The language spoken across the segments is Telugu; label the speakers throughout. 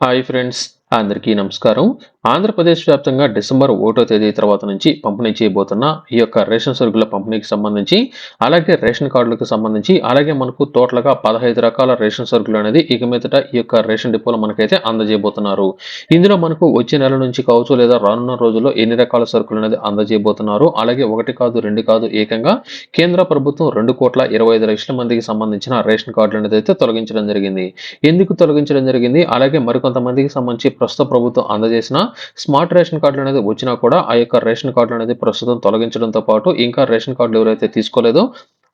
Speaker 1: హాయ్ ఫ్రెండ్స్ అందరికీ నమస్కారం. ఆంధ్రప్రదేశ్ వ్యాప్తంగా డిసెంబర్ ఒకటో తేదీ తర్వాత నుంచి పంపిణీ చేయబోతున్న ఈ యొక్క రేషన్ సరుకుల పంపిణీకి సంబంధించి అలాగే రేషన్ కార్డులకు సంబంధించి అలాగే మనకు టోటల్గా పదహైదు రకాల రేషన్ సరుకులు అనేది ఇక మీదట ఈ యొక్క రేషన్ డిపోలు మనకైతే అందజేయబోతున్నారు. ఇందులో మనకు వచ్చే నెల నుంచి కావచ్చు లేదా రానున్న రోజుల్లో ఎన్ని రకాల సరుకులు అనేది అందజేయబోతున్నారు? అలాగే ఒకటి కాదు రెండు కాదు ఏకంగా కేంద్ర ప్రభుత్వం రెండు కోట్ల ఇరవై ఐదు లక్షల మందికి సంబంధించిన రేషన్ కార్డులు అనేది అయితే తొలగించడం జరిగింది. ఎందుకు తొలగించడం జరిగింది? అలాగే మరికొంతమందికి సంబంధించి ప్రస్తుత ప్రభుత్వం అందజేసిన స్మార్ట్ రేషన్ కార్డులు అనేది వచ్చినా కూడా ఆ యొక్క రేషన్ కార్డులు అనేది ప్రస్తుతం తొలగించడంతో పాటు ఇంకా రేషన్ కార్డులు ఎవరైతే తీసుకోలేదో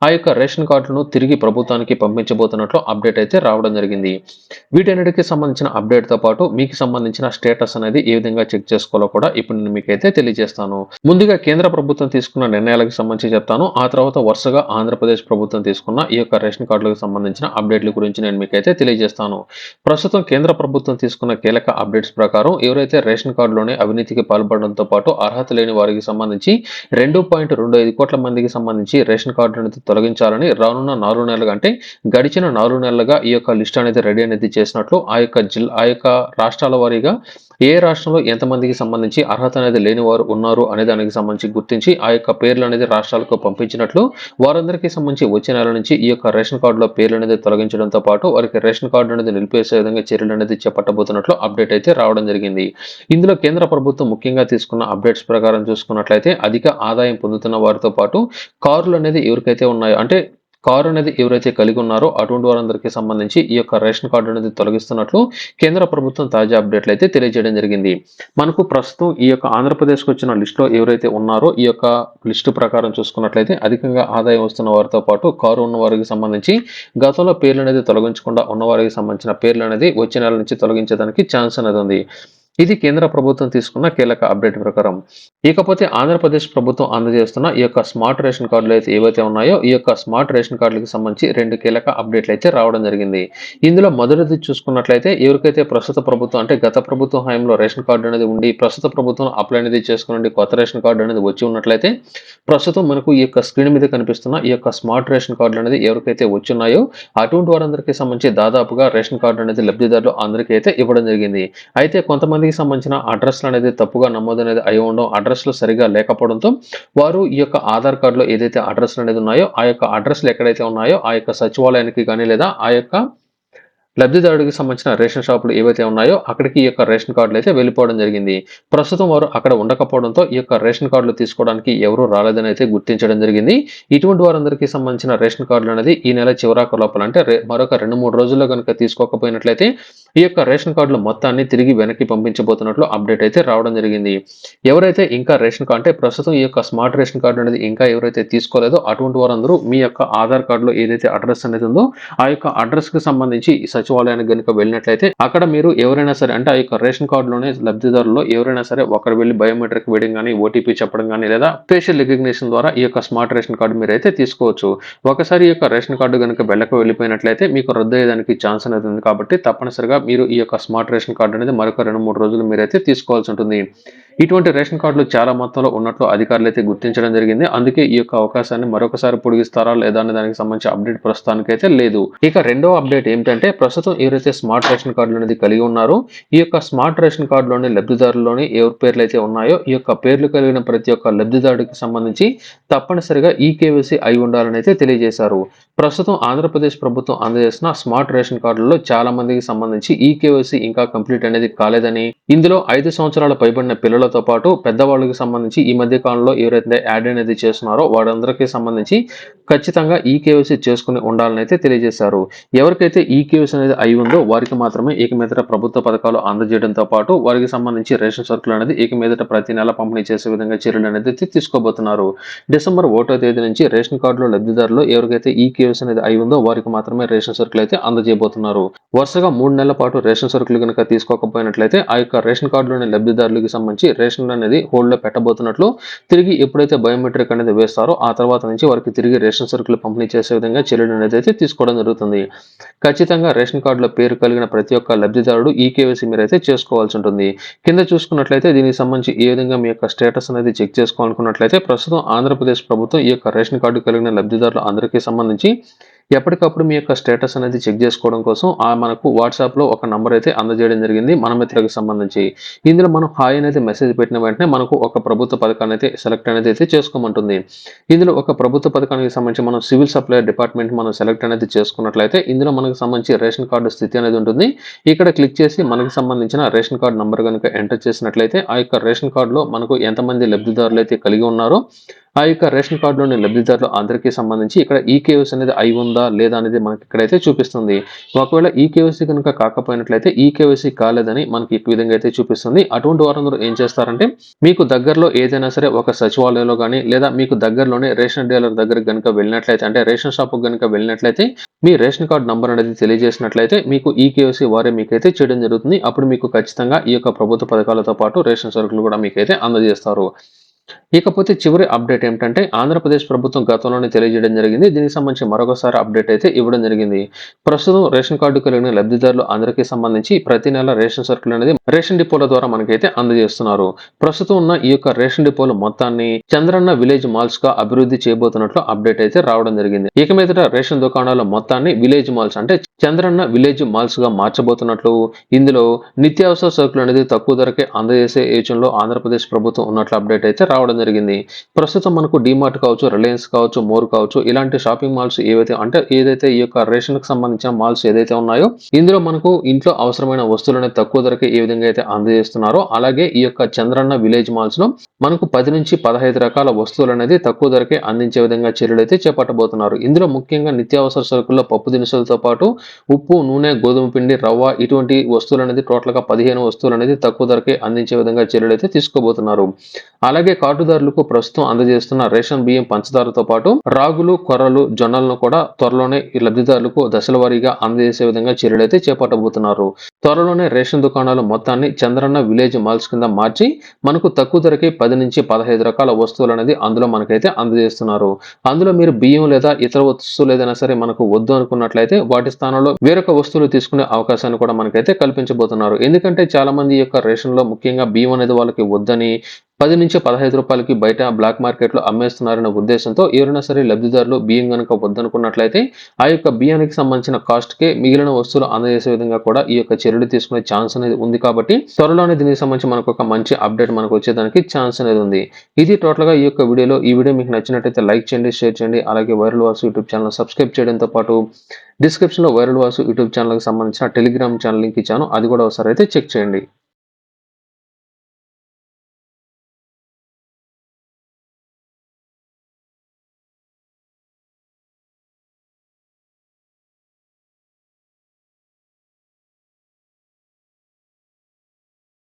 Speaker 1: ఆ యొక్క రేషన్ కార్డులను తిరిగి ప్రభుత్వానికి పంపించబోతున్నట్లు అప్డేట్ అయితే రావడం జరిగింది. వీటన్నిటికి సంబంధించిన అప్డేట్తో పాటు మీకు సంబంధించిన స్టేటస్ అనేది ఏ విధంగా చెక్ చేసుకోవాలో కూడా ఇప్పుడు నేను మీకైతే తెలియజేస్తాను. ముందుగా కేంద్ర ప్రభుత్వం తీసుకున్న నిర్ణయాలకు సంబంధించి చెప్తాను. ఆ తర్వాత వరుసగా ఆంధ్రప్రదేశ్ ప్రభుత్వం తీసుకున్న ఈ యొక్క రేషన్ కార్డులకు సంబంధించిన అప్డేట్ల గురించి నేను మీకైతే తెలియజేస్తాను. ప్రస్తుతం కేంద్ర ప్రభుత్వం తీసుకున్న కీలక అప్డేట్స్ ప్రకారం ఎవరైతే రేషన్ కార్డులోనే అవినీతికి పాల్పడడంతో పాటు అర్హత లేని వారికి సంబంధించి రెండు పాయింట్ రెండు ఐదు కోట్ల మందికి సంబంధించి రేషన్ కార్డు తొలగించాలని రానున్న నాలుగు నెలలుగా అంటే గడిచిన నాలుగు నెలలుగా ఈ యొక్క లిస్ట్ అనేది రెడీ అనేది చేసినట్లు ఆ యొక్క జిల్లా ఆ యొక్క రాష్ట్రాల వారీగా ఏ రాష్ట్రంలో ఎంతమందికి సంబంధించి అర్హత అనేది లేని వారు ఉన్నారు అనే దానికి సంబంధించి గుర్తించి ఆ యొక్క పేర్లు అనేది రాష్ట్రాలకు పంపించినట్లు వారందరికీ సంబంధించి వచ్చే నెల నుంచి ఈ యొక్క రేషన్ కార్డులో పేర్లు అనేది తొలగించడంతో పాటు వారికి రేషన్ కార్డు అనేది నిలిపేసే విధంగా చర్యలు అనేది చేపట్టబోతున్నట్లు అప్డేట్ అయితే రావడం జరిగింది. ఇందులో కేంద్ర ప్రభుత్వం ముఖ్యంగా తీసుకున్న అప్డేట్స్ ప్రకారం చూసుకున్నట్లయితే అధిక ఆదాయం పొందుతున్న వారితో పాటు కారులు అనేది ఎవరికైతే ఉన్నాయో. అంటే కారు అనేది ఎవరైతే కలిగి ఉన్నారో అటువంటి వారందరికీ సంబంధించి ఈ యొక్క రేషన్ కార్డు అనేది తొలగిస్తున్నట్లు కేంద్ర ప్రభుత్వం తాజా అప్డేట్లు అయితే తెలియజేయడం జరిగింది. మనకు ప్రస్తుతం ఈ యొక్క ఆంధ్రప్రదేశ్కి వచ్చిన లిస్టులో ఎవరైతే ఉన్నారో ఈ యొక్క లిస్టు ప్రకారం చూసుకున్నట్లయితే అధికంగా ఆదాయం వస్తున్న వారితో పాటు కారు ఉన్న వారికి సంబంధించి గతంలో పేర్లు అనేది తొలగించకుండా ఉన్న వారికి సంబంధించిన పేర్లు అనేది వచ్చే నెల నుంచి తొలగించడానికి ఛాన్స్ అనేది ఉంది. ఇది కేంద్ర ప్రభుత్వం తీసుకున్న కీలక అప్డేట్ ప్రకారం. ఇకపోతే ఆంధ్రప్రదేశ్ ప్రభుత్వం అందజేస్తున్న ఈ యొక్క స్మార్ట్ రేషన్ కార్డులు అయితే ఏవైతే ఉన్నాయో ఈ యొక్క స్మార్ట్ రేషన్ కార్డులకు సంబంధించి రెండు కీలక అప్డేట్లు అయితే రావడం జరిగింది. ఇందులో మొదటిది చూసుకున్నట్లయితే ఎవరికైతే ప్రస్తుత ప్రభుత్వం అంటే గత ప్రభుత్వం హయాంలో రేషన్ కార్డు అనేది ఉండి ప్రస్తుత ప్రభుత్వం అప్లై అనేది చేసుకుని కొత్త రేషన్ కార్డు అనేది వచ్చి ఉన్నట్లయితే ప్రస్తుతం మనకు ఈ యొక్క స్క్రీన్ మీద కనిపిస్తున్న ఈ యొక్క స్మార్ట్ రేషన్ కార్డులు అనేది ఎవరికైతే వచ్చున్నాయో అటువంటి వారందరికీ సంబంధించి దాదాపుగా రేషన్ కార్డు అనేది లబ్ధిదారులు అందరికీ అయితే ఇవ్వడం జరిగింది. అయితే కొంతమంది కొంతమందికి సంబంధించిన అడ్రస్లు అనేది తప్పుగా నమోదు అనేది అయి ఉండడం అడ్రస్లు సరిగా లేకపోవడంతో వారు ఈ యొక్క ఆధార్ కార్డులో ఏదైతే అడ్రస్లు అనేది ఉన్నాయో ఆ యొక్క అడ్రస్లు ఎక్కడైతే ఉన్నాయో ఆ యొక్క సచివాలయానికి కానీ లేదా ఆ యొక్క లబ్ధిదారుడికి సంబంధించిన రేషన్ షాపులు ఏవైతే ఉన్నాయో అక్కడికి ఈ యొక్క రేషన్ కార్డులు అయితే వెళ్ళిపోవడం జరిగింది. ప్రస్తుతం వారు అక్కడ ఉండకపోవడంతో ఈ యొక్క రేషన్ కార్డులు తీసుకోవడానికి ఎవరు రాలేదని అయితే గుర్తించడం జరిగింది. ఇటువంటి వారందరికీ సంబంధించిన రేషన్ కార్డులు అనేది ఈ నెల చివరాకు లోపల అంటే మరొక రెండు మూడు రోజుల్లో కనుక తీసుకోకపోయినట్లయితే ఈ యొక్క రేషన్ కార్డులు మొత్తాన్ని తిరిగి వెనక్కి పంపించబోతున్నట్లు అప్డేట్ అయితే రావడం జరిగింది. ఎవరైతే ఇంకా రేషన్ కార్డు అంటే ప్రస్తుతం ఈ యొక్క స్మార్ట్ రేషన్ కార్డు అనేది ఇంకా ఎవరైతే తీసుకోలేదో అటువంటి వారందరూ మీ యొక్క ఆధార్ కార్డులో ఏదైతే అడ్రస్ అనేది ఉందో ఆ యొక్క అడ్రస్కి సంబంధించి సచివాలయానికి కనుక వెళ్ళినట్లయితే అక్కడ మీరు ఎవరైనా సరే అంటే ఆ యొక్క రేషన్ కార్డులోనే లబ్ధిదారుల్లో ఎవరైనా సరే ఒకరు వెళ్ళి బయోమెట్రిక్ వేయడం కానీ ఓటీపీ చెప్పడం కానీ లేదా ఫేషియల్ రికగ్నిషన్ ద్వారా ఈ యొక్క స్మార్ట్ రేషన్ కార్డు మీరు అయితే తీసుకోవచ్చు. ఒకసారి ఈ యొక్క రేషన్ కార్డు కనుక వెళ్ళక వెళ్ళిపోయినట్లయితే మీకు రద్దు అయ్యేదానికి ఛాన్స్ అనేది ఉంది కాబట్టి తప్పనిసరిగా మీరు ఈ యొక్క స్మార్ట్ రేషన్ కార్డు అనేది మరొక రెండు మూడు రోజులు మీరైతే తీసుకోవాల్సి ఉంటుంది. ఇటువంటి రేషన్ కార్డులు చాలా మొత్తంలో ఉన్నట్లు అధికారులు అయితే గుర్తించడం జరిగింది. అందుకే ఈ యొక్క అవకాశాన్ని మరొకసారి పొడిగిస్తారా లేదా అనే దానికి సంబంధించి అప్డేట్ ప్రస్తుతానికి అయితే లేదు. ఇక రెండో అప్డేట్ ఏమిటంటే ప్రస్తుతం ఎవరైతే స్మార్ట్ రేషన్ కార్డులు అనేది కలిగి ఉన్నారో ఈ యొక్క స్మార్ట్ రేషన్ కార్డులోని లబ్ధిదారుల్లోని ఎవరి పేర్లు అయితే ఉన్నాయో ఈ యొక్క పేర్లు కలిగిన ప్రతి ఒక్క లబ్ధిదారుడికి సంబంధించి తప్పనిసరిగా ఈ కేవైసీ అయి ఉండాలని అయితే తెలియజేశారు. ప్రస్తుతం ఆంధ్రప్రదేశ్ ప్రభుత్వం అందజేసిన స్మార్ట్ రేషన్ కార్డులలో చాలా మందికి సంబంధించి ఈ కేవైసీ ఇంకా కంప్లీట్ అనేది కాలేదని ఇందులో ఐదు సంవత్సరాల పైబడిన పిల్లలతో పాటు పెద్దవాళ్ళకి సంబంధించి ఈ మధ్య కాలంలో ఎవరైతే యాడ్ అనేది చేస్తున్నారో వారందరికీ సంబంధించి ఖచ్చితంగా ఈ కేవైసీ చేసుకుని ఉండాలని అయితే తెలియజేశారు. ఎవరికైతే ఈ కేవైసీ అనేది అయి ఉందో వారికి మాత్రమే ఇక మీదట ప్రభుత్వ పథకాలు అందజేయడంతో పాటు వారికి సంబంధించి రేషన్ సరుకులు అనేది ఇక మీదట ప్రతి నెల పంపిణీ చేసే విధంగా చర్యలు అనేది తీసుకోబోతున్నారు. డిసెంబర్ ఒకటో తేదీ నుంచి రేషన్ కార్డులో లబ్ధిదారులు ఎవరికైతే ఈ కేవైసీ అనేది అయి ఉందో వారికి మాత్రమే రేషన్ సరుకులు అయితే అందజేయబోతున్నారు. వరుసగా మూడు నెలల పాటు రేషన్ సరుకులు కనుక తీసుకోకపోయినట్లయితే ఆ యొక్క రేషన్ కార్డులోని లబ్ధిదారులకు సంబంధించి రేషన్ అనేది హోల్డ్లో పెట్టబోతున్నట్లు తిరిగి ఎప్పుడైతే బయోమెట్రిక్ అనేది వేస్తారో ఆ తర్వాత నుంచి వారికి తిరిగి రేషన్ సరుకులు పంపిణీ చేసే విధంగా చర్యలు అనేది అయితే తీసుకోవడం జరుగుతుంది. ఖచ్చితంగా రేషన్ కార్డులో పేరు కలిగిన ప్రతి ఒక్క లబ్ధిదారుడు ఈ కేవైసీ మీరైతే చేసుకోవాల్సి ఉంటుంది. కింద చూసుకున్నట్లయితే దీనికి సంబంధించి ఏ విధంగా మీ యొక్క స్టేటస్ అనేది చెక్ చేసుకోవాలనుకున్నట్లయితే ప్రస్తుతం ఆంధ్రప్రదేశ్ ప్రభుత్వం ఈ యొక్క రేషన్ కార్డు కలిగిన లబ్ధిదారులు అందరికీ సంబంధించి ఎప్పటికప్పుడు మీ యొక్క స్టేటస్ అనేది చెక్ చేసుకోవడం కోసం ఆ మనకు వాట్సాప్లో ఒక నంబర్ అయితే అందజేయడం జరిగింది మన మిత్రులకు సంబంధించి. ఇందులో మనం హాయ్ అనేది మెసేజ్ పెట్టిన వెంటనే మనకు ఒక ప్రభుత్వ పథకాన్ని అయితే సెలెక్ట్ అనేది అయితే చేసుకోమంటుంది. ఇందులో ఒక ప్రభుత్వ పథకానికి సంబంధించి మనం సివిల్ సప్లై డిపార్ట్మెంట్ మనం సెలెక్ట్ అనేది చేసుకున్నట్లయితే ఇందులో మనకు సంబంధించి రేషన్ కార్డు స్థితి అనేది ఉంటుంది. ఇక్కడ క్లిక్ చేసి మనకు సంబంధించిన రేషన్ కార్డు నంబర్ కనుక ఎంటర్ చేసినట్లయితే ఆ యొక్క రేషన్ కార్డులో మనకు ఎంతమంది లబ్ధిదారులు అయితే కలిగి ఉన్నారో ఆ యొక్క రేషన్ కార్డులోని లబ్ధిదారులు అందరికీ సంబంధించి ఇక్కడ ఈ కేవైసీ అనేది అయి ఉందా లేదా అనేది మనకి ఇక్కడైతే చూపిస్తుంది. ఒకవేళ ఈ కేవైసీ కనుక కాకపోయినట్లయితే ఈ కేవైసీ కాలేదని మనకి ఈ విధంగా అయితే చూపిస్తుంది. అటువంటి వారందరూ ఏం చేస్తారంటే మీకు దగ్గరలో ఏదైనా సరే ఒక సచివాలయంలో కానీ లేదా మీకు దగ్గరలోనే రేషన్ డీలర్ దగ్గర కనుక వెళ్ళినట్లయితే అంటే రేషన్ షాప్ కనుక వెళ్ళినట్లయితే మీ రేషన్ కార్డు నంబర్ అనేది తెలియజేసినట్లయితే మీకు ఈ వారే మీకైతే చేయడం జరుగుతుంది. అప్పుడు మీకు ఖచ్చితంగా ఈ యొక్క ప్రభుత్వ పథకాలతో పాటు రేషన్ సరుకులు కూడా మీకైతే అందజేస్తారు. ఇకపోతే చివరి అప్డేట్ ఏమిటంటే ఆంధ్రప్రదేశ్ ప్రభుత్వం గతంలోనే తెలియజేయడం జరిగింది. దీనికి సంబంధించి మరొకసారి అప్డేట్ అయితే ఇవ్వడం జరిగింది. ప్రస్తుతం రేషన్ కార్డు కలిగిన లబ్ధిదారులు అందరికీ సంబంధించి ప్రతి నెల రేషన్ సరుకులు అనేది రేషన్ డిపోల ద్వారా మనకైతే అందజేస్తున్నారు. ప్రస్తుతం ఉన్న ఈ యొక్క రేషన్ డిపోల మొత్తాన్ని చంద్రన్న విలేజ్ మాల్స్గా అభివృద్ధి చేయబోతున్నట్లు అప్డేట్ అయితే రావడం జరిగింది. ఇక మీదట రేషన్ దుకాణాల మొత్తాన్ని విలేజ్ మాల్స్ అంటే చంద్రన్న విలేజ్ మాల్స్గా మార్చబోతున్నట్లు ఇందులో నిత్యావసర సరుకులు అనేది తక్కువ ధరకే అందజేసే యోచనలో ఆంధ్రప్రదేశ్ ప్రభుత్వం ఉన్నట్లు అప్డేట్ అయితే రావడం జరిగింది. ప్రస్తుతం మనకు డిమార్ట్ కావచ్చు రిలయన్స్ కావచ్చు మోర్ కావచ్చు ఇలాంటి షాపింగ్ మాల్స్ ఏవైతే అంటే ఏదైతే ఈ యొక్క రేషన్కి సంబంధించిన మాల్స్ ఏదైతే ఉన్నాయో ఇందులో మనకు ఇంట్లో అవసరమైన వస్తువులను తక్కువ ధరకే ఏ విధంగా అయితే అందజేస్తున్నారో అలాగే ఈ యొక్క చంద్రన్న విలేజ్ మాల్స్లో మనకు పది నుంచి పదహైదు రకాల వస్తువులు అనేది తక్కువ ధరకే అందించే విధంగా చర్యలు అయితే చేపట్టబోతున్నారు. ఇందులో ముఖ్యంగా నిత్యావసర సరుకుల్లో పప్పు దినుసులతో పాటు ఉప్పు నూనె గోధుమ పిండి రవ్వ ఇటువంటి వస్తువులు అనేది టోటల్గా పదిహేను వస్తువులు అనేది తక్కువ ధరకే అందించే విధంగా చర్యలు అయితే తీసుకోబోతున్నారు. అలాగే కార్డుదారులకు ప్రస్తుతం అందజేస్తున్న రేషన్ బియ్యం పంచదారతో పాటు రాగులు కొర్రలు జొన్నలను కూడా త్వరలోనే ఈ లబ్ధిదారులకు దశల వారీగా అందజేసే విధంగా చర్యలు అయితే చేపట్టబోతున్నారు. త్వరలోనే రేషన్ దుకాణాలు మొత్తాన్ని చంద్రన్న విలేజ్ మాల్స్ కింద మార్చి మనకు తక్కువ ధరకి పది నుంచి పదహైదు రకాల వస్తువులు అనేది అందులో మనకైతే అందజేస్తున్నారు. అందులో మీరు బియ్యం లేదా ఇతర వస్తువులు ఏదైనా సరే మనకు వద్దు అనుకున్నట్లయితే వాటి స్థానంలో వేరొక వస్తువులు తీసుకునే అవకాశాన్ని కూడా మనకైతే కల్పించబోతున్నారు. ఎందుకంటే చాలా మంది యొక్క రేషన్లో ముఖ్యంగా బియ్యం అనేది వాళ్ళకి వద్దని పది నుంచి పదహైదు రూపాయలకి బయట బ్లాక్ మార్కెట్లో అమ్మేస్తున్నారనే ఉద్దేశంతో ఎవరైనా సరే లబ్ధిదారులు బియ్యం కనుక వద్దనుకున్నట్లయితే ఆ యొక్క బియ్యానికి సంబంధించిన కాస్ట్కే మిగిలిన వస్తువులు అందజేసే విధంగా కూడా ఈ యొక్క చర్యలు తీసుకునే ఛాన్స్ అనేది ఉంది కాబట్టి త్వరలోనే దీనికి సంబంధించి మనకు ఒక మంచి అప్డేట్ మనకు వచ్చేదానికి ఛాన్స్ అనేది ఉంది. ఇది టోటల్గా ఈ యొక్క వీడియోలో ఈ వీడియో మీకు నచ్చినట్టయితే లైక్ చేయండి షేర్ చేయండి అలాగే viral Vasu YouTube channel subscribe చేయడంతో పాటు డిస్క్రిప్షన్లో వైరల్ వాసు యూట్యూబ్ ఛానల్కి సంబంధించిన టెలిగ్రామ్ ఛానల్ లింక్ ఇచ్చాను అది కూడా ఒకసారి అయితే చెక్ చేయండి.